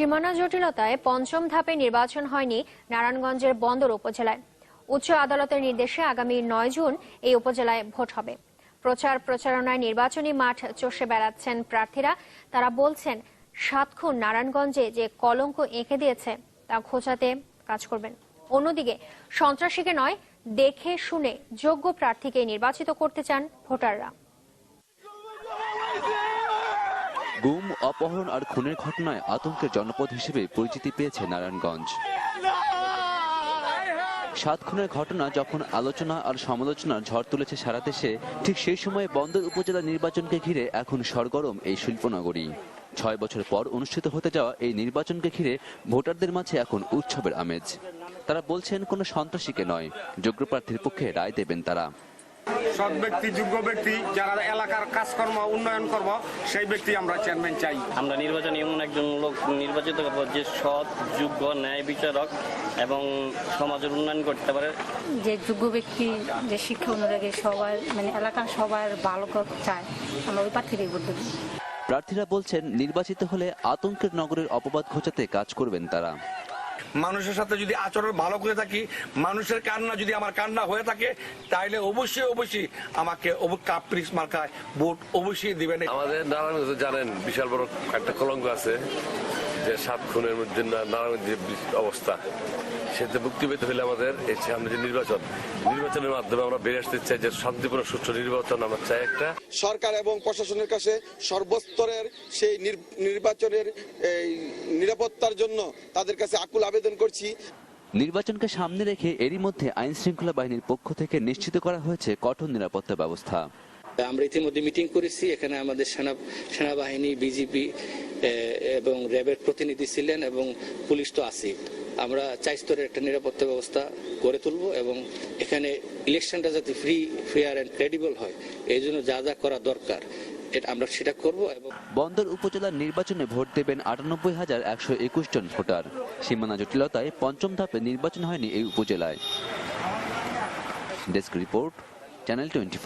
সীমানা জটিলতায় পঞ্চম ধাপে নির্বাচন হয়নি নারায়ণগঞ্জের বন্দর উপজেলায়। উচ্চ আদালতের নির্দেশে আগামী নয় জুন এই উপজেলায় ভোট হবে। প্রচার প্রচারণায় নির্বাচনী মাঠ চষে বেড়াচ্ছেন প্রার্থীরা। তারা বলছেন সাতক্ষণ নারায়ণগঞ্জে যে কলঙ্ক এঁকে দিয়েছে তা খোঁচাতে কাজ করবেন। অন্যদিকে, সন্ত্রাসীকে নয়, দেখে শুনে যোগ্য প্রার্থীকে নির্বাচিত করতে চান ভোটাররা। গুম, অপহরণ আর খুনের ঘটনায় আতঙ্কের জনপদ হিসেবে পরিচিতি পেয়েছে নারায়ণগঞ্জ। সাত খুনের ঘটনা যখন আলোচনা আর সমালোচনার ঝড় তুলেছে সারা দেশে, ঠিক সেই সময়ে বন্দর উপজেলা নির্বাচনকে ঘিরে এখন সরগরম এই শিল্পনগরী। ছয় বছর পর অনুষ্ঠিত হতে যাওয়া এই নির্বাচনকে ঘিরে ভোটারদের মাঝে এখন উৎসবের আমেজ। তারা বলছেন, কোনো সন্ত্রাসীকে নয়, যোগ্য প্রার্থীর পক্ষে রায় দেবেন তারা। সৎ ব্যক্তি যোগ্য ব্যক্তি যারা এলাকার কাজকর্ম উন্নয়ন করব সেই ব্যক্তি আমরা চেয়ারম্যান চাই। আমরা নির্বাচনে এমন একজন লোক নির্বাচিত করব যে সৎ যোগ্য ন্যায় বিচারক এবং সমাজের উন্নয়ন করতে পারে। যে যোগ্য ব্যক্তি যে শিক্ষা অনুরাগী সবার মানে এলাকার সবার ভালো চায় আমরা ওই প্রার্থীরই ভোট দেবো। প্রার্থীরা বলছেন নির্বাচিত হলে আতঙ্কের নগরের অপবাদ ঘোচাতে কাজ করবেন তারা। মানুষের সাথে যদি আচরণ ভালো করে থাকি, মানুষের কান্না যদি আমার কান্না হয়ে থাকে, তাইলে অবশ্যই অবশ্যই আমাকে কাপ্রিস মার্কায় ভোট অবশ্যই দিবেন। আমাদের জানেন, বিশাল বড় একটা কলঙ্ক আছে। যে সাত খুনের মধ্যে না- নারায়ণগঞ্জের বি- অবস্থা সেতে মুক্তি পেতে হলে আমাদের এই সামনে যে নির্বাচন নির্বাচনের মাধ্যমে আমরা বেরিয়ে আসতে চাই যে শান্তিপূর্ণ সুষ্ঠু নির্বাচন আমরা চাই একটা। সরকার এবং প্রশাসনের কাছে সর্বস্তরের সেই নির- নির্বাচনের এই নিরাপত্তার জন্য তাদের কাছে আকুল আবেদন করছি। নির্বাচনকে সামনে রেখে এরই মধ্যে আইন শৃঙ্খলা বাহিনীর পক্ষ থেকে নিশ্চিত করা হয়েছে কঠোর নিরাপত্তা ব্যবস্থা। আমরা ইতিমধ্যে মিটিং করেছি এখানে আমাদের সেনা সেনাবাহিনী বিজিবি এবং র্যাবের প্রতিনিধি ছিলেন এবং পুলিশ তো আছেই। আমরা চাই স্তরের একটা নিরাপত্তা ব্যবস্থা গড়ে তুলব এবং এখানে ইলেকশনটা যাতে ফ্রি ফেয়ার অ্যান্ড ক্রেডিবল হয়, এই জন্য যা যা করা দরকার আমরা সেটা করব এবং বন্দর উপজেলার নির্বাচনে ভোট দেবেন আটানব্বই হাজার একশো একুশ জন ভোটার। সীমানা জটিলতায় পঞ্চম ধাপে নির্বাচন হয়নি এই উপজেলায়। Desk report, channel twenty